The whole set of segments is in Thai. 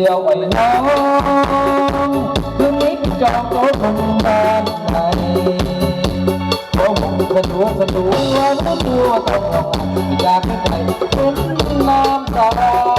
ดียวไอ้น้องคืนนี้จองโตคงบ้านไทยโอ้มงสะดวกสะดวกรู้ตัวต้องอยากให้ใจเป็นน้ำตา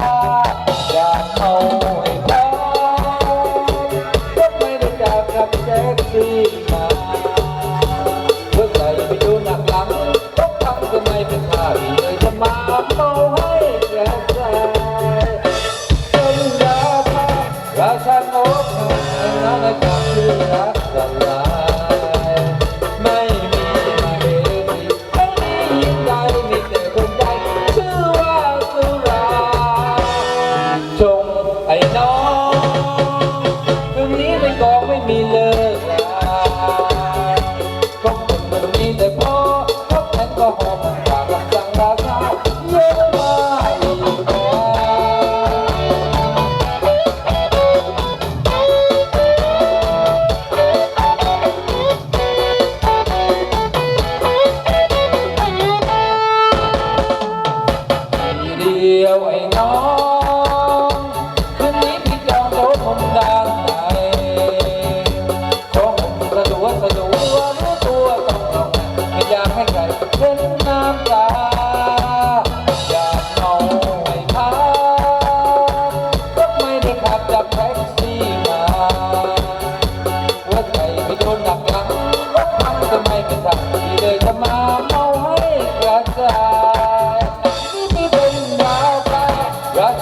ียวไอ้น้องคืนนี้พี่จองโต๊ะผมด้านใของผมประดัวสะดักรู้ตัวต้องลงไม่อยากให้ใครเห็นน้ำตา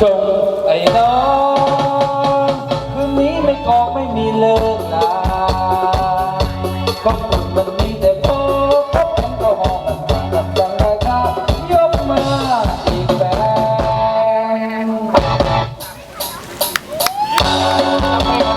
ชงไอ้น้องคืนนี้ไม่กองไม่มีเลิกลาก็